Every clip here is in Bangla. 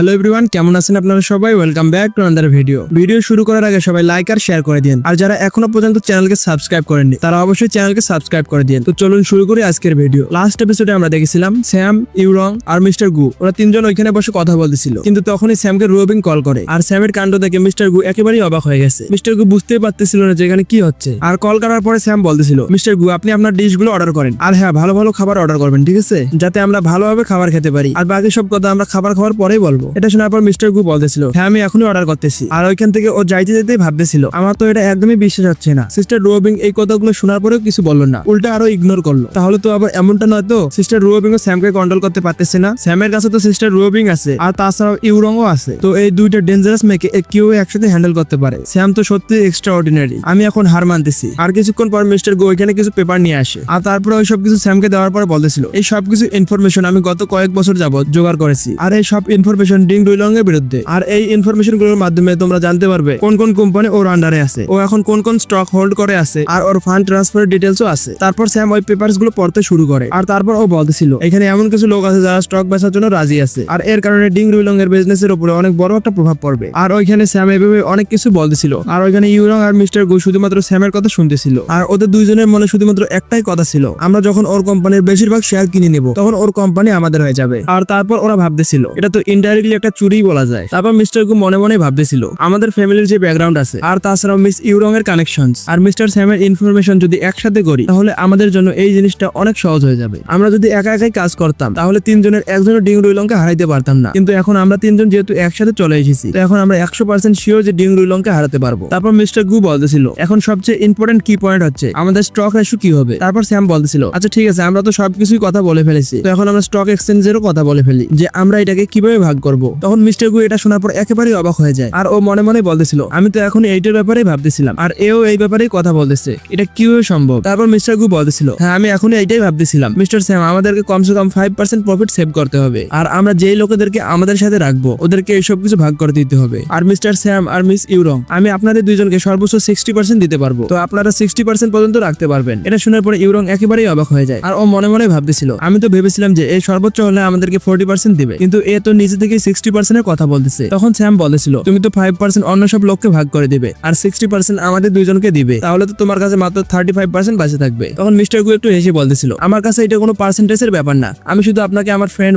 হ্যালো এভরিওয়ান কেমন আছেন আপনারা সবাই? Welcome back to another video video শুরু করার আগে সবাই লাইক আর শেয়ার করে দিন আর যারা এখনও পর্যন্ত চ্যানেলকে সাবস্ক্রাইব করেননি, তারা অবশ্যই চ্যানেলকে সাবস্ক্রাইব করে দিন তো চলুন শুরু করি আজকের ভিডিও লাস্ট এপিসোডে আমরা দেখেছিলাম স্যাম ইউরং আর মিস্টার গু ওরা তিনজন ওইখানে বসে কথা বলতেছিল। কিন্তু তখনই স্যামকে রুবিং কল করে। আর স্যামের কাণ্ড দেখে মিস্টার গু একেবারেই অবাক হয়ে গেছে। মিস্টার গু বুঝতেই পারতেছিল না যে এখানে কি হচ্ছে। আর কল করার পরে স্যাম বলতেছিল মিস্টার গু আপনি আপনার ডিশগুলো অর্ডার করেন। আর হ্যাঁ ভালো ভালো খাবার অর্ডার করবেন, ঠিক আছে? যাতে আমরা ভালোভাবে খাবার খেতে পারি। আর বাকি সব কথা আমরা খাবার খাওয়ার পরেই বলব। এটা শোনার পর মিস্টার গু বলতেছিল হ্যাঁ আমি এখনই অর্ডার করতেছি। আর ওইখান থেকে ও যাইতে যেতেই ভাবতেছিল, আমার তো এটা একদমই বিশ্বাস হচ্ছে না। সিস্টার রুবিং এই কথাগুলো শোনার পরেও কিছু বলল না। উল্টা আরও ইগনোর করল। তাহলে তো আবার এমনটা নয় তো? সিস্টার রুবিং ও স্যামকে কন্ট্রোল করতে পারতেছে না। স্যামের কাছে তো সিস্টার রুবিং আছে, আর তাছাড়াও ইউরংও আছে। তো এই দুইটা ডেঞ্জারাস মেয়েকে কেউ একসাথে হ্যান্ডেল করতে পারে। স্যাম তো সত্যি এক্সট্রা অর্ডিনারি আমি এখন হার মানতেছি। আর কিছুক্ষণ পর মিস্টার গো এখানে কিছু পেপার নিয়ে আসে। আর তারপরে ওই সব কিছু স্যামকে দেওয়ার পর বলতেছিল, এই সব কিছু ইনফরমেশন আমি গত কয়েক বছর যাবত জোগাড় করেছি। আর এই সব ইনফরমেশন ডিং ডুইলং এর বিরুদ্ধে। আর এই ইনফরমেশনগুলোর মাধ্যমে তোমরা জানতে পারবে কোন কোন কোম্পানি ওর আন্ডারে আছে। ও এখন কোন কোন স্টক হোল্ড করে আছে। আর ওর ফান্ড ট্রান্সফার ডিটেলসও আছে। তারপর স্যাম ওই পেপারসগুলো পড়তে শুরু করে। আর তারপর ও বলতেছিল, এখানে এমন কিছু লোক আছে যারা স্টক বেচার জন্য রাজি আছে। আর এর কারণে ডিং রুইলং এর বিজনেস এর উপরে অনেক বড় একটা প্রভাব পড়বে। আর ওইখানে স্যাম এভাবে অনেক কিছু বলতেছিল। আর ওইখানে ইউরং আর মিস্টার গু শুধুমাত্র স্যামের কথা শুনতেছিল। আর ওদের দুইজনের মনে শুধুমাত্র একটাই কথা ছিল, আমরা যখন ওর কোম্পানির বেশিরভাগ শেয়ার কিনে নেব, তখন ওর কোম্পানি আমাদের হয়ে যাবে। আর তারপর ওরা ভাবতেছিল, এটা তো ইনডাইরেক্টলি একটা চুরি বলা যায়। তারপর মিস্টার গু মনে মনে ভাবতেছিল, আমাদের ফ্যামিলির যে ব্যাকগ্রাউন্ড আছে, আর তাছাড়াও মিস ইউরং এর কানেকশন আর মিস্টার স্যামের ইনফরমেশন যদি একসাথে করি, তাহলে আমাদের জন্য এই জিনিসটা অনেক সহজ হয়ে যাবে। আমরা যদি একা একাই কাজ করতাম, তাহলে তিনজনের একজনের ডিং রুইলংকে হারাইতে পারতাম না। কিন্তু এখন আমরা তিনজন যেহেতু একসাথে চলে এসেছি, তো এখন আমরা একশো পার্সেন্ট শিওর যে ডিং রুইলংকে হারাতে পারব। তারপর মিস্টার গু বলতেছিল, এখন সবচেয়ে ইম্পর্টেন্ট কি পয়েন্ট হচ্ছে, আমাদের স্টক রেশু কি হবে? তারপর স্যাম বলতেছিল আচ্ছা ঠিক আছে, আমরা তো সবকিছুই কথা বলে ফেলেছি। তো এখন আমরা স্টক এক্সচেঞ্জেরও কথা বলে ফেলি, যে আমরা এটাকে কীভাবে ভাগ করব? তখন মিস্টার গু এটা শোনার পর একেবারেই অবাক হয়ে যায়। আর ও মনে মনে বলতেছিল, আমি তো এখন এইটার ব্যাপারেই ভাবতেছিলাম। আর এও এই ব্যাপারেই কথা বলতেছে। এটা কীভাবে সম্ভব? তারপর মিস্টার গু বলতেছিল হ্যাঁ আমি এখন এইটাই ভাবতেছিলাম। মিস্টার স্যাম, আমাদেরকে কমসে কম ফাইভ পার্সেন্ট প্রফিট সেভ করতে হবে। আর আমরা যেই লোকেদেরকে আমাদের সাথে রাখব, ওদেরকে এই সব কিছু ভাগ করে দিতে হবে। আর মিস্টার স্যাম আর মিস ইউরং, আমি আপনাদের দুইজনকে সর্বোচ্চ সিক্সটি পার্সেন্ট দিতে পারব। তো আপনারা সিক্সটি পার্সেন্ট পর্যন্ত রাখতে পারবেন। এটা শোনার পরে ইউরং একেবারেই অবাক হয়ে যায়। আর ও মনে মনে ভাবতেছিল, আমি তো ভেবেছিলাম যে এই সর্বোচ্চ হলে আমাদেরকে ফোর্টি পার্সেন্ট দিবে। কিন্তু এ তো নিজে থেকে সিক্সটি পার্সেন্টের কথা বলতেছে। তখন স্যাম বলেছিল, তুমি তো ফাইভ পার্সেন্ট অন্য সব লোককে ভাগ করে দিবে, আর সিক্সটি পার্সেন্ট আমাদের দুইজনকে দিবে। তাহলে তো তোমার কাছে মাত্র থার্টি ফাইভ পার্সেন্ট বাঁচে থাকবে। তখন মিস্টার গু একটু হেসে বলতেছিল, আমার কাছে এটা কোনো পার্সেন্টেজের ব্যাপার না। আমি শুধু আপনাকে আমার ফ্রেন্ড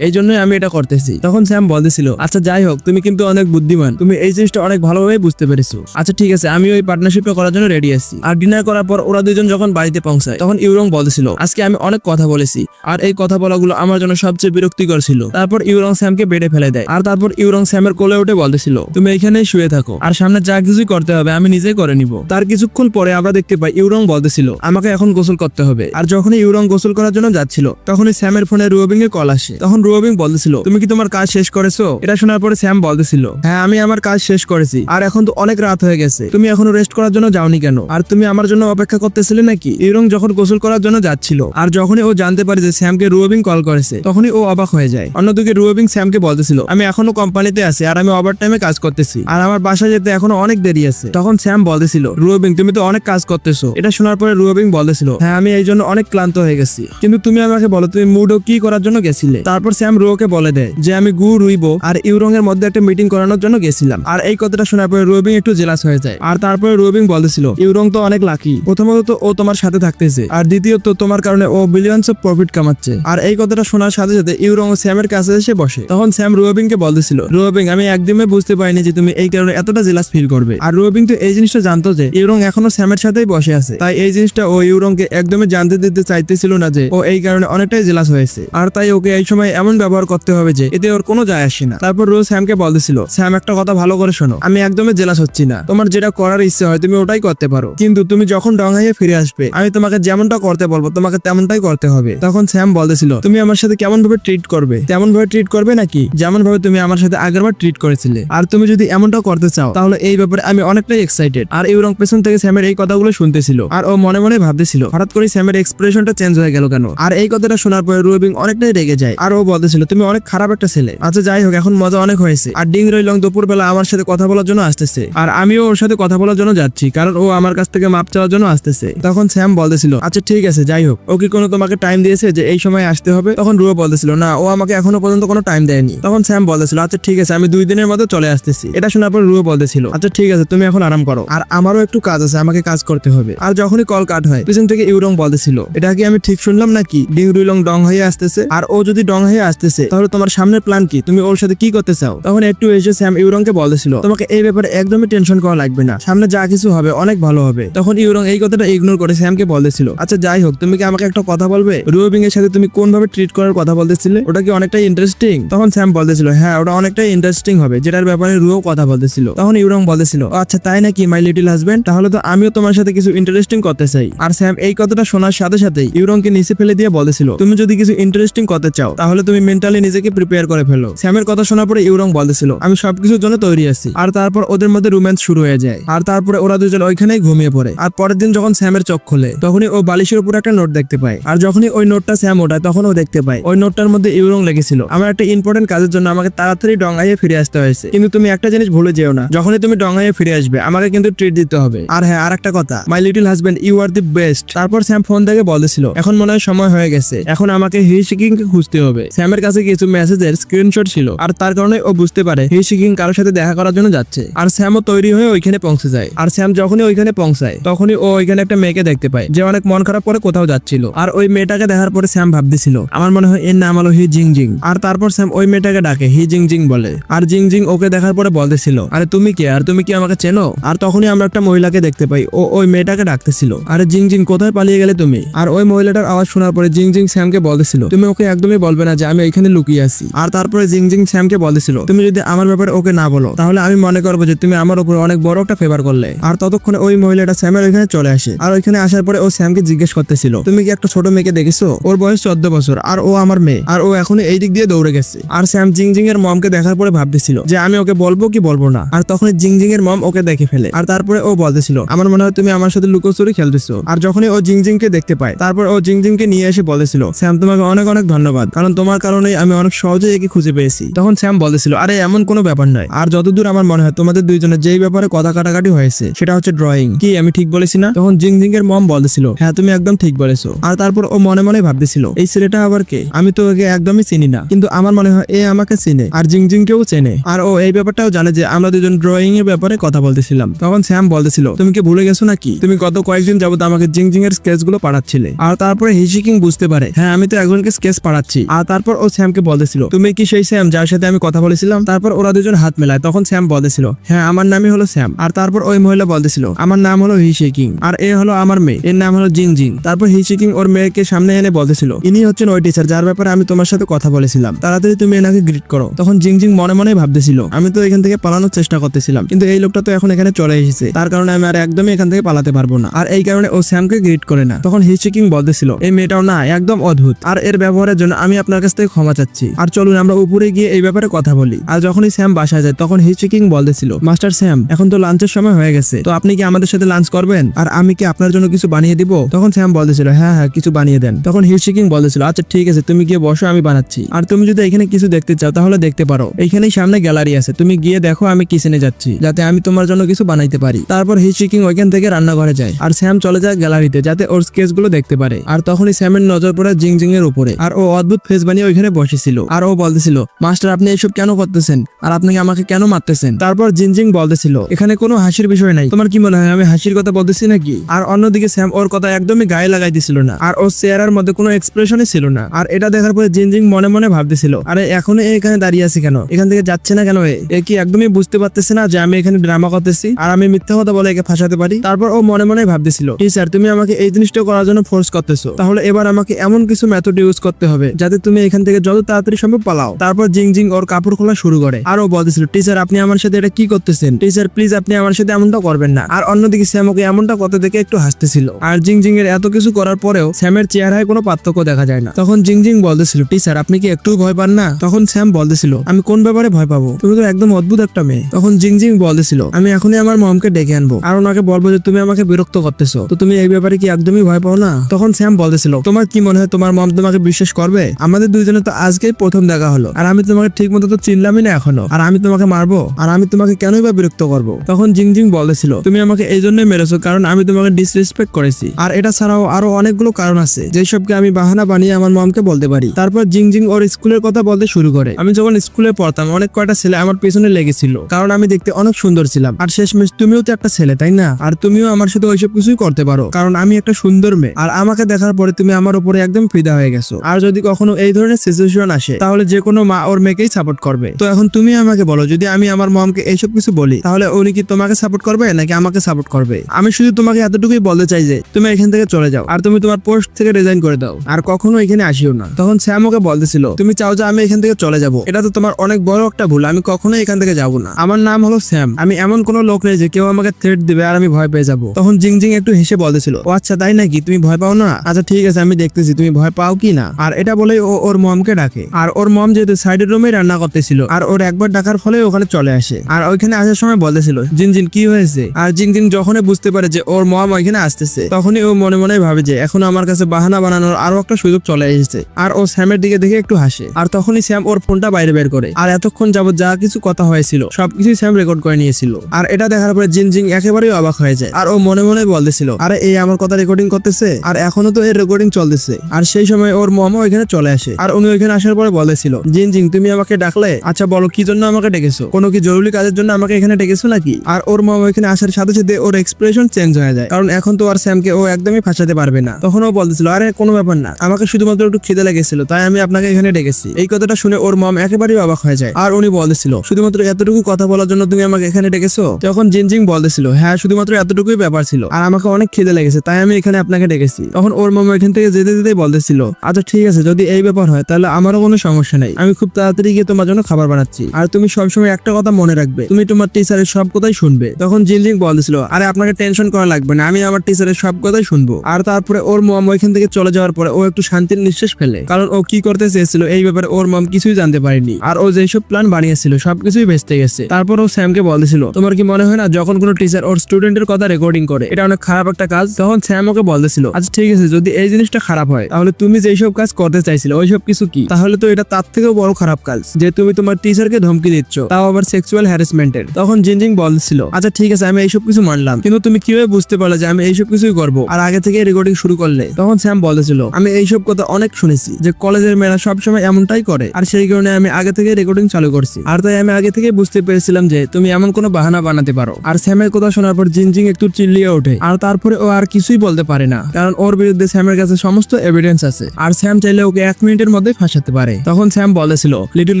এই জন্যই আমি এটা করতেছি। তখন স্যাম বলতেছিল আচ্ছা যাই হোক, তুমি কিন্তু অনেক বুদ্ধিমান। তুমি এই জিনিসটা অনেক ভালোভাবে বুঝতে পেরেছ। আচ্ছা ঠিক আছে আমি ওই পার্টনারশিপটা করার জন্য রেডি আছি। আর ডিনার করার পর ওরা দুজন যখন বাড়িতে পৌঁছায়, তখন ইউরং বলতেছিল, আজকে আমি অনেক কথা বলেছি, আর এই কথা বলাগুলো আমার জন্য সবচেয়ে বিরক্তিকর ছিল। তারপর ইউরং স্যামকে বেডে ফেলে দেয়। আর তারপর ইউরং স্যামের কোলে উঠে বলতেছিল, তুমি এখানেই শুয়ে থাকো। আর সামনে যা কিছুই করতে হবে আমি নিজেই করে নিব। তার কিছুক্ষণ পরে আমরা দেখতে পাই ইউরং বলতেছিল, আমাকে এখন গোসল করতে হবে। আর যখনই ইউরং গোসল করার জন্য যাচ্ছিল, তখনই স্যামের ফোনে রুবিং এর কল আসে। তখন রুবিং বলতেছিল, তুমি কি তোমার কাজ শেষ করেছ? এটা শোনার পরে স্যাম বলতেছিল হ্যাঁ আমি আমার কাজ শেষ করেছি। আর এখন তো অনেক রাত হয়ে গেছে। তুমি এখনও রেস্ট করার জন্য যাওনি কেন? আর তুমি আমার জন্য অপেক্ষা করতেছিলে নাকি? ইউরং যখন গোসল করার জন্য যাচ্ছিল, আর যখনই ও জানতে পারে যে স্যামকে রুবিং কল করেছে, তখনই ও অবাক হয়ে যায়। অন্যদিকে রুবিং স্যামকে বলতেছিল, আমি এখনও কোম্পানিতে আছি আর আমি ওভার টাইমে কাজ করতেছি আর আমার বাসায় যেতে এখনও অনেক দেরি আছে। তখন স্যাম বলতেছিল রুবিং তুমি তো অনেক কাজ করতেছো। এটা শোনার পরে রুবিং বলতেছিল হ্যাঁ আমি এই জন্য অনেক ক্লান্ত হয়ে গেছি। কিন্তু তুমি আমাকে বলো, তুমি মুডো কি করার জন্য গেছিলে? তারপর স্যাম রুওকে বলে দেয় যে, আমি গু রুইবো আর ইউরং এর মধ্যে একটা মিটিং করানোর জন্য গেছিলাম। আর এই কথাটা শোনার পরে রুবিং একটু জেলাস হয়ে যায়। আর তারপরে রুবিং বলতেছিল, ইউরং তো অনেক লাকি প্রথমত তো ও তোমার সাথে থাকতেছে আর দ্বিতীয়ত তোমার কারণে ও বিলিয়ন্স অফ প্রফিট কামাচ্ছে। আর এই কথাটা শোনার সাথে সাথে ইউরং ও স্যামের কাছে এসে বসে। তখন স্যাম রুবিং কে বলতেছিল রুবিং আমি একদমই বুঝতে পারিনি যে তুমি এই কারণে এতটা জেলাস ফিল করবে। আর রুবিং তো এই জিনিসটা জানতো যে ইউরং এখনও স্যামের সাথেই বসে আছে। তাই এই জিনিসটা ও ইউরংকে একদমই জানতে দিতে চাইতেছিল না যে ও এই কারণে অনেকটাই জেলাস হয়েছে। আর তাই ওকে এই সময় এমন ব্যবহার করতে হবে যে এতে ওর কোনো যায় আসে না। তারপর রোজ স্যামকে বলতেছিল, স্যাম, একটা কথা ভালো করে শোনো। আমি একদমই জেলাস হচ্ছি না। তোমার যেটা করার ইচ্ছে হয় তুমি ওটাই করতে পারো। কিন্তু তুমি যখন ডঙ্গাইয়ে ফিরে আসবে, আমি তোমাকে যেমনটা করতে বলব, তোমাকে তেমনটাই করতে হবে। তখন স্যাম বলতেছিল, তুমি আমার সাথে কেমন ভাবে ট্রিট করবে? তেমন ভাবে ট্রিট করবে নাকি? যেমন ভাবে তুমি আমার সাথে আগেরবার ট্রিট করেছিলে। আর তুমি যদি এমনটা করতে চাও, তাহলে এই ব্যাপারে আমি অনেকটাই এক্সাইটেড আর ইউরং পেছন থেকে স্যামের এই কথাগুলো শুনতেছিল। আর ও মনে মনে ভাবতেছিল, হঠাৎ করে স্যামের এক্সপ্রেশনটা চেঞ্জ হয়ে গেল কেন? আর এই কথাটা শোনার পরে রুবিং অনেকটাই রেগে যায়। আর ও বলতেছিল, তুমি অনেক খারাপ একটা ছেলে। আচ্ছা যাই হোক, এখন মজা অনেক হয়েছে। আর ডিং রইলং দুপুরবেলা আমার সাথে কথা বলার জন্য আসতেছে। আর আমিও ওর সাথে কথা বলার জন্য যাচ্ছি, কারণ ও আমার কাছ থেকে মাপ চাওয়ার জন্য আসতেছে। তখন স্যাম বলতেছিল আচ্ছা ঠিক আছে, যাই হোক। ও কি কোনো তোমাকে টাইম দিয়েছে যে এই সময় আসতে হবে? তখন রুও বলতেছিল, না, ও আমাকে এখনও পর্যন্ত কোনো টাইম দেয়নি। তখন স্যাম বলতেছিল আচ্ছা ঠিক আছে, আমি দুই দিনের মধ্যে চলে আসতেছি। এটা শোনার পর রুও বলতেছিল আচ্ছা ঠিক আছে, তুমি এখন আরাম করো। আর আমারও একটু কাজ আছে, আমাকে কাজ করতে হবে। আর যখনই কল কাট হয়, পিছন থেকে ইউরং বলতেছিল, এটা কি আমি ঠিক শুনলাম নাকি? ডিং রুইলং ডং হয়ে আসতেছে। আর ও যদি ডং হয়ে আসতেছে, তাহলে তোমার সামনের প্ল্যান কি? তুমি ওর সাথে কি করতে চাও? তখন একটু এসে স্যাম ইউরংকে বলতেছিল, তোমাকে এই ব্যাপারে একদমই টেনশন করা লাগবে না। সামনে যা কিছু হবে, অনেক ভালো হবে। তখন ইউরং এই কথাটা ইগনোর করে স্যামকে বলতেছিল আচ্ছা যাই হোক, তুমি কি আমাকে একটা কথা বলবে? রুবিং এর সাথে তুমি কোন ভাবে ট্রিট করার কথা বলতেছিলে? ওটা কি অনেকটাই ইন্টারেস্টিং তখন স্যাম বলতেছিল হ্যাঁ ওটা অনেকটাই ইন্টারেস্টিং হবে। যেটার ব্যাপারে রুও কথা বলতেছিল। তখন ইউরং বলতেছিল আচ্ছা তাই নাকি মাই লিটল হাজবেন্ড তাহলে তো আমিও তোমার সাথে কিছু ইন্টারেস্টিং করতে চাই। আর স্যাম এই কথাটা শোনার সাথে সাথেই ইউরংকে নিচে ফেলে দিয়ে বলতেছিল, তুমি যদি কিছু ইন্টারেস্টিং করতে চাও, তাহলে তুমি মেন্টালি নিজেকে প্রিপেয়ার করে ফেলো। স্যামের কথা শোনার পরে ইউরং বলতেছিল, আমি সবকিছুর জন্য তৈরি আছি। আর তারপর ওদের মধ্যে রোম্যান্স শুরু হয়ে যায়। আর তারপরে ওরা দুজন ওইখানেই ঘুমিয়ে পড়ে। আর পরের দিন যখন স্যামের চোখ খোলে, তখনই ও বালিশের উপর একটা নোট দেখতে পায়। আর যখনই ওই নোটটা স্যাম ওঠায় তখন ও দেখতে পায়। ওই নোটটার মধ্যে ইউরং লেগেছিল। আমার একটা ইম্পর্টেন্ট কাজের জন্য আমাকে তাড়াতাড়ি ডঙ্গাইয়ে ফিরে আসতে হয়েছে। কিন্তু তুমি একটা জিনিস ভুলে যেও না। যখনই তুমি ডঙ্গাইয়ে ফিরে আসবে, আমাকে কিন্তু ট্রিট দিতে হবে। আর হ্যাঁ আর একটা কথা। My little husband you are the best তারপর স্যাম ফোন থেকে বলেছিল, এখন মনে হয় সময় হয়ে গেছে। এখন আমাকে হি শিকিং কে খুঁজতে হবে। স্যামের কাছে কিছু মেসেজের স্ক্রিনশট ছিল। আর তার কারণে ও বুঝতে পারে হি শিকিং কারোর সাথে দেখা করার জন্য যাচ্ছে। আর স্যামও তৈরি হয়ে ওইখানে পৌঁছে যায়। আর স্যাম যখনই ওইখানে পৌঁছায়, তখনই ও ওইখানে একটা মেয়েকে দেখতে পায়। যে অনেক মন খারাপ করে কোথাও যাচ্ছিল। আর ওই মেয়েটাকে দেখার পরে স্যাম ভাবতেছিল, আমার মনে হয় এর নাম হলো হি জিং জিং আর তারপর স্যাম ওই মেয়েটাকে ডাকে, হি জিং জিং বলে। আর জিং জিং ওকে দেখার পরে বলতেছিল, আরে তুমি কে? আর তুমি কি আমাকে চেনো? আর তখনই আমরা একটা মহিলাকে দেখতে পাই, ও ওই মেয়েটাকে ডাকতেছিল। আরে জিং জিং, কোথায় পালিয়ে গেলে তুমি? আর ওই মহিলাটার আওয়াজ শোনার পরে জিং জিং স্যামকে বলতেছিল, তুমি ওকে একদমই বলবে না যে আমি এখানে লুকিয়ে আছি। আর তারপরে জিং জিং স্যামকে বলতেছিল, তুমি যদি আমার ব্যাপারে ওকে না বলো, তাহলে আমি মনে করব যে তুমি আমার উপর অনেক বড় একটা ফেভার করলে। আর ততক্ষণে ওই মহিলাটা স্যামের ওইখানে চলে আসে। আর ওইখানে আসার পরে ও স্যামকে জিজ্ঞেস করতেছিল, তুমি কি একটা ছোট মেয়েকে দেখেছ? ওর বয়স চোদ্দ বছর, আর ও আমার মেয়ে। আর ও এখন এই দিক দিয়ে দৌড়ে গেছে। আর স্যাম জিং জিং এর মমকে দেখার পরে ভাবতেছিল যে আমি ওকে বলব কি বলব না। আর তখন জিং জিং এর মম ওকে দেখে ফেলে। আর তারপরে ও বলতেছিল, আমার মনে হয় তুমি আমার সাথে লুকোচুরি খেলতেছো। আর যখনই ও জিং জিং কে দেখতে পায়, তারপর ও জিং জিং কে নিয়ে এসে বলেছিল, স্যাম, তোমাকে অনেক অনেক ধন্যবাদ। কারণ তোমার কারণেই আমি অনেক সহজে একে খুঁজে পেয়েছি। তখন স্যাম বলেছিল, আরে, এমন কোনো ব্যাপার নয়। আর যতদূর আমার মনে হয়, তোমাদের দুইজনের যেই ব্যাপারে কথা কাটাকাটি হয়েছে, সেটা হচ্ছে ড্রয়িং কি, আমি ঠিক বলেছি না? তখন জিং জিং এর মম বলেছিল হ্যাঁ তুমি একদম ঠিক বলেছ। আর তারপর ও মনে মনে ভাবতেছিল, এই ছেলেটা আবার কে? আমি তো ওকে একদমই চিনি না। কিন্তু আমার মনে হয় এ আমাকে চিনে আর জিং জিং কেও চেনে। আর ও এই ব্যাপারটাও জানে যে আমরা দুজন ড্রয়িং এর ব্যাপারে কথা বলতেছিলাম। তখন স্যাম বলতেছিল, তুমি কি ভুলে গেছো নাকি? তুমি গত কয়েকদিন যাবত আমাকে জিং জিং এর স্কেচগুলো পাঠাচ্ছিলে। আর তারপরে হিসিকিং বুঝতে পারে হ্যাঁ আমি তো একজনকে স্কেচ পাঠাচ্ছি। আর তারপর ও স্যামকে বলতেছিল, তুমি কি সেই স্যাম যার সাথে আমি কথা বলেছিলাম? তারপর ওরা দুজন হাত মেলায়। তখন স্যাম বলতেছিল হ্যাঁ আমার নামই হলো স্যাম আর তারপর ওই মহিলা বলতেছিল, আমার নাম হলো হিসিকিং আর এ হলো আমার মেয়ে। এর নাম হলো জিং জিং তারপর হিসিকিং ওর মেয়েকে সামনে এনে বলতেছিল, ইনি হচ্ছেন ওই টিচার যার ব্যাপারে আমি তোমার সাথে কথা বলেছিলাম। তাড়াতাড়ি তুমি এনাকে গ্রিট করো। তখন জিং জিং মনে মনে ভাবতেছিল। আমি তো এখান থেকে পালানোর চেষ্টা করতেছিলাম। কিন্তু এই লোকটা তো এখন এখানে চলে এসেছে। তার কারণে আমি আর একদমই এখান থেকে পালাতে পারব না। আর এই কারণে ও স্যামকে গ্রিট করে না। তখন হিসিকিং বলতেছিল, এই মেয়েটাও না একদম অদ্ভুত। আর এর ব্যবহারের জন্য আমি আপনার কাছ থেকে ক্ষমা চাচ্ছি। আর চলুন, আমরা উপরে গিয়ে এই ব্যাপারে কথা বলি। আর যখনই স্যাম বাসায় যায়, তখন হিচকিং বলতেছিল, মাস্টার স্যাম এখন তো লাঞ্চের সময় হয়ে গেছে। তো আপনি কি আমাদের সাথে লাঞ্চ করবেন? আর আমি কি আপনার জন্য কিছু বানিয়ে দিব? তখন স্যাম বলতেছিল হ্যাঁ হ্যাঁ কিছু বানিয়ে দেন। তখন হিচকিং বলতেছিল আচ্ছা ঠিক আছে, তুমি গিয়ে বসো, আমি বানাচ্ছি। আর তুমি যদি এখানে কিছু দেখতে চাও, তাহলে দেখতে পারো। এইখানেই সামনে গ্যালারি আছে। তুমি গিয়ে দেখো আমি কিচেনে যাচ্ছি, যাতে আমি তোমার জন্য কিছু বানাইতে পারি। তারপর হিচকিং ওইখান থেকে রান্নাঘরে যায়। আর স্যাম চলে যায় গ্যালারিতে, যাতে ওর স্কেচগুলো দেখতে পারে। আর তখনই স্যামের নজর পড়ে জিং জিং এর উপরে। আর ও অদ্ভুত ফেস বানিয়ে ওইখানে বসেছিল। আর ও বলতেছিল, মাস্টার, আপনি এইসব কেন করতেছেন? আর আপনি আমাকে কেন মারতেছেন? তারপর জিনজিং বলতেছিল, এখানে কোনো হাসির বিষয় নাই। তোমার কি মনে হয় আমি হাসির কথা বলতেছি নাকি? আর অন্যদিকে স্যাম ওর কথা একদমই গায়ে লাগাই দিছিল না। আর ওর চেহারার মধ্যে কোনো এক্সপ্রেশনই ছিল না। আর এটা দেখার পরে জিনজিং মনে মনে ভাবতেছিল, আরে, এখনও এ এখানে দাঁড়িয়ে আছে কেন? এখান থেকে যাচ্ছে না কেন এ? কি একদমই বুঝতে পারতেছে না যে আমি এখানে ড্রামা করতেছি? আর আমি মিথ্যা কথা বলে একে ফাঁসাতে পারি? তারপর ও মনে মনে ভাবতেছিল টিচার তুমি আমাকে এই জিনিসটা করার জন্য ফোর্স করতেছো। তাহলে এবার আমাকে এমন কিছু মেথড ইউজ করতে হবে, যাতে তুমি এখান থেকে যত তাড়াতাড়ি সম্ভব পালাও। তারপর জিং জিং ওর কাপড় খোলা শুরু করে। আর ও বলতেছিল, টিচার, আপনি আমার সাথে এটা কি করতেছেন? টিচার প্লিজ আপনি আমার সাথে এমনটা করবেন না। আর অন্যদিকে স্যাম ওকে এমনটা কথা দেখে একটু হাসতেছিল। আর জিং জিং এর এত কিছু করার পরেও স্যামের চেহারায় কোনো পার্থক্য দেখা যায় না। তখন জিং জিং বলতেছিল, টিচার, আপনি কি একটু ভয় পান না? তখন স্যাম বলতেছিল, আমি কোন ব্যাপারে ভয় পাবো? তুমি তো একদম অদ্ভুত একটা মেয়ে। তখন জিং জিং বলতেছিল, আমি এখনই আমার মমকে ডেকে আনব আর ওনাকে বলব যে তুমি আমাকে বিরক্ত করতেছো। তো তুমি এই ব্যাপারে কি একদমই ভয় পাও না? তখন স্যাম বলতেছিল, তোমার কি মনে হয় তোমার মম তোমাকে বিশ্বাস করবে? আমাদের দুইজনে তো আজকেই প্রথম দেখা হলো আর আমি তোমাকে ঠিক মতো তো চিনলামই না এখনও। আর আমি তোমাকে মারবো আর আমি তোমাকে কেনই বা বিরক্ত করব? তখন জিং জিং বলতেছিল, তুমি আমাকে এই জন্যই মেরেছো কারণ আমি তোমাকে ডিসরেসপেক্ট করেছি। আর এটা ছাড়াও আরও অনেকগুলো কারণ আছে যেসবকে আমি বাহানা বানিয়ে আমার মমকে বলতে পারি। তারপর জিং ওর স্কুলের কথা বলতে শুরু করে। আমি যখন স্কুলে পড়তাম, অনেক কয়টা ছেলে আমার পেছনে লেগেছিল। কারণ আমি দেখতে অনেক সুন্দর ছিলাম। আর শেষমেশ তুমিও তো একটা ছেলে, তাই না? আর তুমিও আমার সাথে ওইসব কিছুই করতে পারো। কারণ আমি একটা সুন্দর মেয়ে। আর আমাকে দেখার পরে তুমি আমার উপরে একদম ফিদা হয়ে গেছো। আর যদি কখনো এই ধরনের সিচুয়েশন আসে, তাহলে যে কোনো মা ওর মেয়েকেই সাপোর্ট করবে। তো এখন তুমি আমাকে বলো, যদি আমি আমার মমকে এইসব কিছু বলি, তাহলে উনি কি তোমাকে সাপোর্ট করবে নাকি আমাকে সাপোর্ট করবে? আমি শুধু তোমাকে এতটুকুই বলতে চাই যে, তুমি এখান থেকে চলে যাও। আর তুমি তোমার পোস্ট থেকে রিজাইন করে দাও। আর কখনো এখানে আসিও না। তখন স্যাম ওকে বলতেছিল, তুমি চাও যে আমি এখান থেকে চলে যাব। এটা তো তোমার অনেক বড় একটা ভুল, আমি কখনো এখান থেকে যাব না। আমার নাম হলো স্যাম। আমি এমন কোনো লোক নেই যে কেউ আমাকে থ্রেট দিবে আর আমি ভয় পেয়ে যাব। তখন জিং জিং একটু হেসে বলতেছিল, ও আচ্ছা তাই নাকি? তুমি ভয় পাও না? আচ্ছা ঠিক আছে, আমি দেখতেছি, তুমি ভয় পাও কি না? আর এটা বলেই ও ওর মমকে ডাকে। আর ওর মম যেহেতু সাইডের রুমে রান্না করতেছিল, আর ওর একবার ডাকার ফলে ওখানে চলে আসে। আর ওইখানে আসার সময় বলতেছিল জিন কি হয়েছে? আর জিন জিন যখনই বুঝতে পারে যে ওর মম ওইখানে আসতেছে, তখনই ও মনে মনে ভাবে যে এখন আমার কাছে বাহানা বানানোর আরও একটা সুযোগ চলে এসেছে। আর ও স্যামের দিকে দেখে একটু হাসে। আর তখনই স্যাম ওর ফোনটা বাইরে বের করে। আর এতক্ষণ যাবত যা কিছু কথা হয়েছিল, সবকিছুই স্যাম রেকর্ড করে নিয়েছিল। আর এটা দেখার পরে জিন জিং একেবারেই অবাক হয়ে যায়। আর ও মনে মনে বলতেছিল, আরে, এই আমার কথা রেকর্ডিং করতেছে? আর এখনও তো এর রেকর্ডিং চলতেছে। আর সেই সময় ওর মমও ওইখানে চলে আসে। আর উনি ওইখানে আসার পরে বলেছিল জিন জিং তুমি আমাকে ডাকলে? আচ্ছা বলো, কি জন্য আমাকে ডেকেছো? কোনো কি জরুরি কাজের জন্য আমাকে এখানে ডেকেছো নাকি? আর ওর মম এখানে আসার সাথে সাথে ওর এক্সপ্রেশন চেঞ্জ হয়ে যায়। কারণ এখন তো আর স্যামকে ও একদমই ফাঁসাতে পারবে না। তখন ও বলতেছিল, আরে, কোনো ব্যাপার না। আমাকে শুধুমাত্র একটু খিদে লেগেছিল, তাই আমি আপনাকে এখানে ডেকেছি। এই কথাটা শুনে ওর মম একেবারেই অবাক হয়ে যায়। আর উনি বলতেছিল, শুধুমাত্র এতটুকু কথা বলার জন্য তুমি আমাকে এখানে ডেকেছো? তখন জিনজিং বলতেছিল হ্যাঁ শুধুমাত্র এতটুকুই ব্যাপার ছিল। আর আমাকে অনেক খিদে লেগেছে, তাই আমি এখানে আপনাকে ডেকেছি। তখন ওর মম এখান থেকে যেতে যেতেই বলতেছিল আচ্ছা ঠিক আছে, যদি এই ব্যাপার হয়, তাহলে আমারও কোনো সমস্যা নেই। আমি খুব তাড়াতাড়ি গিয়ে তোমার জন্য খাবার বানাচ্ছি। আর তুমি সবসময় একটা কথা মনে রাখবে, তুমি তোমার টিচারের সব কথাই শুনবে। তখন জিনজিং বলতেছিল, আরে, আপনাকে টেনশন করা লাগবে না, আমি আমার টিচারের সব কথাই শুনব। আর তারপরে ওর মম ওইখান থেকে চলে যাওয়ার পরে ও একটু শান্তির নিঃশ্বাস ফেলে। কারণ ও কি করতে চেয়েছিল, এই ব্যাপারে ওর মম কিছুই জানতে পারেনি। আর ও যেসব প্ল্যান বানিয়েছিল, সবকিছুই বেঁচতে গেছে। তারপর ও স্যামকে বলতেছিল, তোমার কি মনে হয় না, যখন কোনো টিচার ওর স্টুডেন্টের কথা রেকর্ডিং করে, এটা অনেক খারাপ একটা কাজ? তখন স্যাম ওকে বলতেছিল আচ্ছা ঠিক আছে, যদি এই জিনিসটা খারাপ হয়, তাহলে তুমি যেসব কাজ করতে চাইছিলে, ওইসব কিছু কি? তাহলে তো এটা তার থেকেও বড় খারাপ কাজ, যে তুমি তোমার টিচারকে ধমকি দিচ্ছ, তাও আবার সেক্সুয়াল হ্যারাসমেন্টের তখন জিনজিং বলছিল আচ্ছা ঠিক আছে, আমি এইসব কিছু মানলাম, কিন্তু তুমি কীভাবে বুঝতে পারলে যে আমি এইসব কিছুই করব? আর আগে থেকে রেকর্ডিং শুরু করলে। তখন স্যাম বলেছিল আমি এইসব কথা অনেক শুনেছি, যে কলেজের মেয়েরা সবসময় এমনটাই করে, আর সেই কারণে আমি আগে থেকে রেকর্ডিং চালু করছি। আর তাই আমি আগে থেকে বুঝতে পেরেছিলাম যে তুমি এমন কোনো বাহানা বানাতে পারো। আর স্যামের কথা শোনার পর জিনজিং একটু চিল্লিয়ে ওঠে। আর তারপরে ও আর কিছুই বলতে পারে না। কারণ ওর বিরুদ্ধে স্যামের কাছে সমস্ত এভিডেন্স আছে। আর স্যাম চাইলে ওকে এক মিনিটের মধ্যে ফাঁসাতে পারে। তখন স্যাম বলেছিল লিটল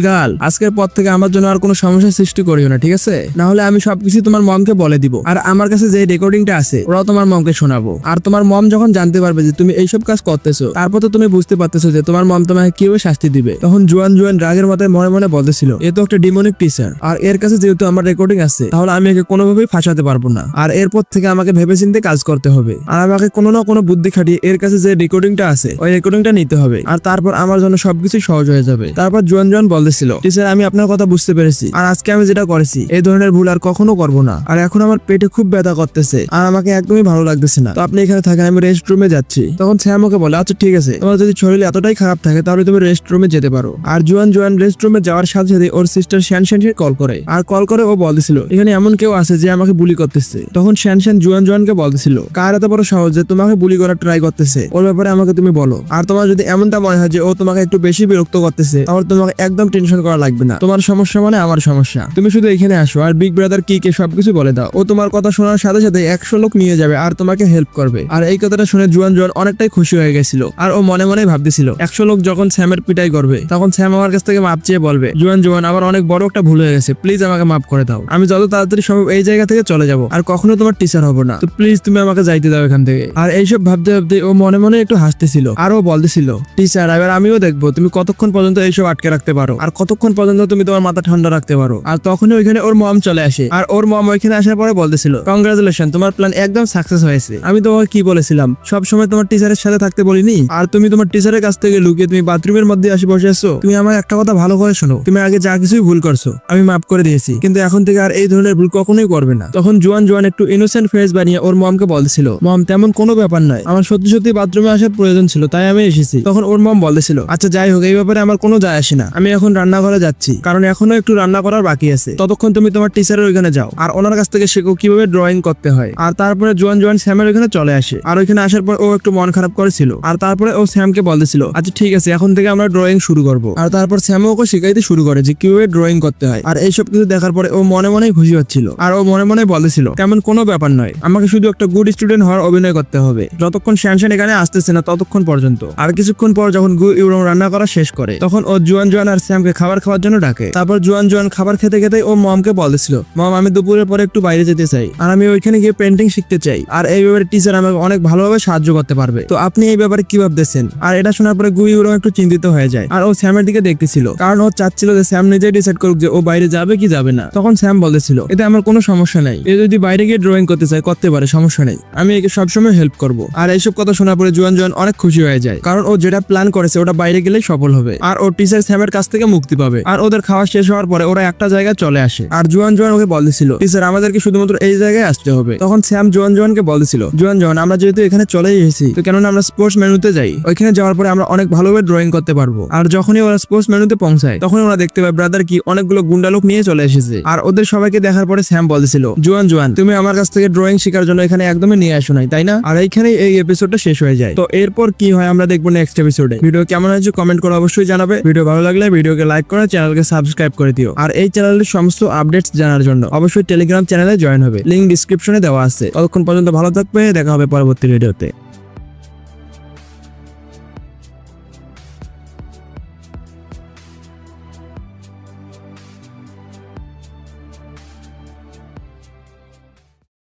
গার্ল আজকের পর থেকে আমার জন্য আর কোনো সমস্যা সৃষ্টি করিও না, ঠিক আছে? না হলে আমি সবকিছু তোমার মমকে বলে দিব। আর আমার কাছে যে রেকর্ডিংটা আছে, ওরাও তোমার মমকে শোনাবো। আর তোমার মম যখন জানতে পারবে যে তুমি এইসব কাজ করতেছো, তারপর তো তুমি বুঝতে পারতেছো যে তোমার মম তোমাকে কীভাবে শাস্তি দিবে। তখন জুয়ান জুয়ান রাগের মাথায় মনে মনে বলতেছিল, এ তো একটা ডিমনিক টিচার আর এর কাছে যেহেতু আমার রেকর্ডিং আছে, তাহলে আমি একে কোনোভাবেই ফাঁসাতে পারব না। আর এরপর থেকে আমাকে ভেবেচিন্তে কাজ করতে হবে। আর আমাকে কোনো না কোনো বুদ্ধি খাটিয়ে এর কাছে যে রেকর্ডিংটা আছে, ওই রেকর্ডিংটা নিতে হবে। আর তারপর আমার জন্য সবকিছু সহজ হয়ে যাবে। তারপর জুয়ান জুয়ান বলতেছিল, টিচার, আমি আপনার কথা বুঝতে পেরেছি। আর আজকে আমি যেটা করেছি এই ধরনের ভুল আর কখনো করব না। আর এখন আমার পেটে খুব ব্যথা করতেছে, আর আমাকে একদমই ভালো লাগতেছে না। তো আপনি এখানে থাকেন, আমি রেস্ট রুমে যাচ্ছি। তখন স্যাম ওকে বলে আচ্ছা ঠিক আছে। তোমার যদি শরীর এতটাই খারাপ থাকে, তাহলে তুমি রেস্ট রুমে যেতে পারো। আর জুয়ান জুয়ান রেস্ট রুমে যাওয়ার সাথে সাথে ওর সিস্টার শ্যান শ্যানকে কল করে। আর কল করে ও বলতেছিল, এখানে এমন কেউ আছে যে আমাকে বুলি করতেছে। তখন শ্যান শ্যান জুয়ান জুয়ানকে বলতেছিল, কার এত বড় সহজ যে তোমাকে বুলি করার ট্রাই করতেছে? ওর ব্যাপারে আমাকে তুমি বলো। আর তোমার যদি এমনটা মনে হয় যে ও তোমাকে একটু বেশি বিরক্ত করতেছে, তাহলে তোমাকে একদম টেনশন করা লাগবে না। তোমার সমস্যা মানে আমার সমস্যা। তুমি শুধু এখানে আসো আর বিগ ব্রাদার কি কে সবকিছু বলে দাও। ও তোমার কথা শোনার সাথে সাথে একশো লোক নিয়ে যাবে আর তোমাকে হেল্প করবে। আর এই কথাটা শুনে জুয়ান জুয়ান অনেকটাই খুশি হয়ে গেছিল। আর ও মনে মনে ভাবতেছিল, একশো লোক যখন স্যামের পিটাই করবে, তখন স্যাম আমার কাছ থেকে মাপ চেয়ে বলবে, জুয়ান জুয়ান, আমার অনেক বড় একটা ভুল হয়ে গেছে প্লিজ আমাকে মাফ করে দাও। আমি যত তাড়াতাড়ি সম্ভব এই জায়গা থেকে চলে যাব, আর কখনো তোমার টিচার হব না। তো প্লিজ তুমি আমাকে যাইতে দাও এখান থেকে। আর এইসব ভাবতে ভাবতে ও মনে মনে একটু হাসতেছিল, আর ও বলতেছিল টিচার এবার আমিও দেখব তুমি কতক্ষণ পর্যন্ত এইসব আটকে রাখতে পারো, আর কতক্ষণ পর্যন্ত তুমি তোমার মাথা ঠান্ডা রাখতে পারো। আর তখনই ওইখানে ওর মম চলে আসে, আর ওর মম ওইখানে আসার পরে বলতেছিল কংগ্রাচুলেশন তোমার প্ল্যান একদম সাকসেস হয়েছে। আমি তোমাকে কি বলেছিলাম সব সময় তোমার টিচারের সাথে থাকতে বলিনি? আর তুমি তোমার টিচারের কাছ থেকে লুকিয়ে তুমি বাথরুমের মধ্যে আসে বসে আছো, তুমি আমার একটা কথা ভালো করে শোনো। তুমি আগে যা কিছুই ভুল করছ, আমি মাফ করে দিয়েছি। কিন্তু এখন থেকে আর এই ধরনের ভুল কখনোই করবে না। তখন জুয়ান জুয়ান একটু ইনোসেন্ট ফেস বানিয়ে ওর মমকে বলছিল মম, তেমন কোনো ব্যাপার নয়। আমার সত্যি সত্যি বাথরুমে আসার প্রয়োজন ছিল, তাই আমি এসেছি। তখন ওর মম বলছিল আচ্ছা যাই হোক, এই ব্যাপারে আমার কোনো যায় আসে না। আমি এখন রান্নাঘরে যাচ্ছি, কারণ এখনও একটু রান্না করার বাকি আছে। ততক্ষণ তুমি তোমার টিচারের ওইখানে যাও, আর ওনার কাছ থেকে শেখো কীভাবে ড্রয়িং করতে হয়। আর তারপরে জোয়ান জোয়ান স্যামের ওইখানে চলে আসে। আর ওইখানে আসার পর ও একটু মন খারাপ করেছিল। আর তারপরে ও স্যামকে বলতেছিল আচ্ছা ঠিক আছে, এখন থেকে আমরা ড্রয়িং শুরু করব। আর আর তারপর স্যামও ওকে শিখাইতে শুরু করে যে কীভাবে ড্রয়িং করতে হয়। আর এইসব কিছু দেখার পরে ও মনে মনেই খুশি হচ্ছিল। আর ও মনে মনে বলেছিল, তেমন কোনো ব্যাপার নয়। আমাকে শুধু একটা গুড স্টুডেন্ট হওয়ার অভিনয় করতে হবে। যতক্ষণ শ্যানশ্যান এখানে আসতেছে না ততক্ষণ পর্যন্ত। আর কিছুক্ষণ পর যখন গু ইউরং রান্না করা শেষ করে, তখন ও জুয়ান জুয়ান আর স্যামকে খাবার খাওয়ার জন্য ডাকে। তারপর জুয়ান জুয়ান খাবার খেতে খেতে ও মমকে বলেছিল, মম, আমি দুপুরের পরে একটু বাইরে যেতে চাই। আর আমি ওইখানে গিয়ে পেন্টিং শিখতে চাই। আর এই ব্যাপারে টিচার আমাকে অনেক ভালোভাবে সাহায্য করতে পারবে। তো আপনি এই ব্যাপারে কি ভাবতেছেন? আর এটা শোনার পরে গু ইউরং একটু চিন্তিত হয়ে যায়। আর ও স্যামের দিকে দেখতেছিল। কারণ ও চাচ্ছিল যে স্যাম নিজেই ডিসাইড করুক যে ও বাইরে যাবে কি যাবে না। তখন স্যাম বলেছিল এতে আমার কোনো সমস্যা নাই। এ যদি বাইরে গিয়ে ড্রয়িং করতে চায়, করতে পারে, সমস্যা নেই। আমি একে সবসময় হেল্প করব। আর এইসব কথা শোনার পরে জুয়ান জুয়ান অনেক খুশি হয়ে যায়। কারণ ও যেটা প্ল্যান করেছে, ওটা বাইরে গেলেই সফল হবে। আর ও টিচার স্যামের কাছ থেকে মুক্তি পাবে। আর ওদের খাওয়া শেষ হওয়ার পরে ওরা একটা জায়গায় চলে আসে। আর জুয়ান জুয়ান ওকে বলেছিল টিচার আমাদেরকে শুধুমাত্র এই জায়গায় আসতে হবে। তখন স্যাম জুয়ান জুয়ানকে বলেছিল জুয়ান জুয়ান, আমরা যেহেতু এখানে চলে এসেছি, তো কেননা আমরা স্পোর্টস মেনুতে যাই। ওইখানে যাওয়ার পরে আমরা অনেক ভালোভাবে ড্রয়িং করতে পারব। আর যখনই ওরা স্পোর্টস মেনুতে পৌঁছায়। তখন ওরা দেখতে পায় ব্রাদার কি অনেকগুলো গুন্ডা লোক নিয়ে চলে এসেছে। আর ওদের সবাইকে দেখার পরে স্যাম বলেছিল জুয়ান জুয়ান, তুমি আমার কাছ থেকে ড্রয়িং শেখার জন্য এখানে একদমই নিয়ে আসো নাই, তাই না? আর এইখানেই এই এপিসোডটা শেষ হয়ে যায়। তো এরপর কি হয় আমরা দেখব নেক্সট এপিসোডে ভিডিও কেমন হয়েছে কমেন্ট করে অবশ্যই জানাবে। ভিডিও ভালো লাগলে ভিডিওকে লাইক করে চ্যানেলকে সাবস্ক্রাইব করে দিও। আর এই চ্যানেলের সমস্ত আপডেটস জানার জন্য অবশ্যই টেলিগ্রাম চ্যানেলে জয়েন হবে। লিঙ্ক ডিসক্রিপশনে দেওয়া আছে। ততক্ষণ পর্যন্ত ভালো থাকবে, দেখা হবে পরবর্তী ভিডিওতে